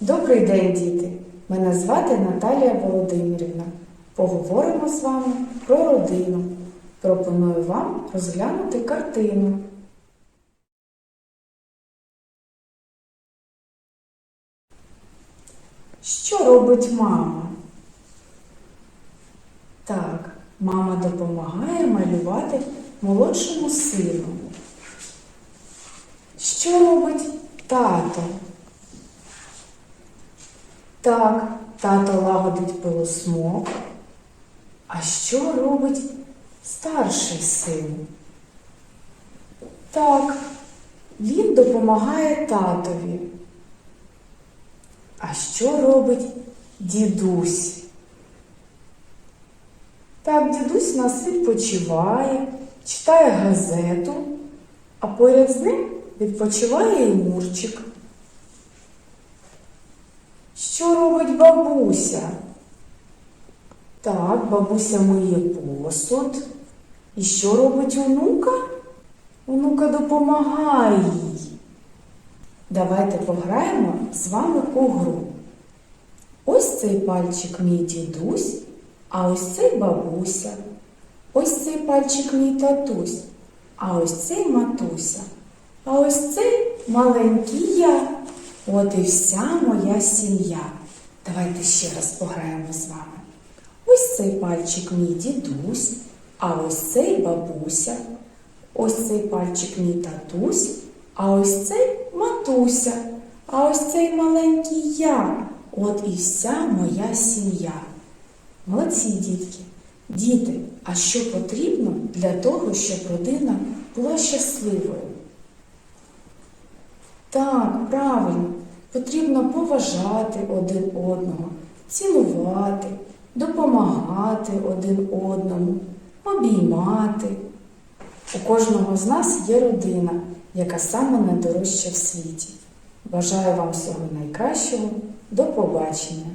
Добрий день, діти! Мене звати Наталія Володимирівна. Поговоримо з вами про родину. Пропоную вам розглянути картину. Що робить мама? Так, мама допомагає малювати молодшому сину. Що робить тато? Так, тато лагодить пилосмок. А що робить старший син? Так, він допомагає татові. А що робить дідусь? Так, дідусь нас відпочиває, читає газету, а поряд з ним відпочиває і Мурчик. Що робить бабуся? Так, бабуся миє посуд. І що робить онука? Онука допомагає їй. Давайте пограємо з вами у гру. Ось цей пальчик мій дідусь, а ось цей бабуся. Ось цей пальчик мій татусь, а ось цей матуся. А ось цей маленький я. От і вся моя сім'я. Давайте ще раз пограємо з вами. Ось цей пальчик мій дідусь, а ось цей бабуся. Ось цей пальчик мій татусь, а ось цей матуся, а ось цей маленький я. От і вся моя сім'я. Молодці, дітки. Діти, а що потрібно для того, щоб родина була щасливою? Так, правильно, потрібно поважати один одного, цілувати, допомагати один одному, обіймати. У кожного з нас є родина, яка саме найдорожча в світі. Бажаю вам всього найкращого. До побачення!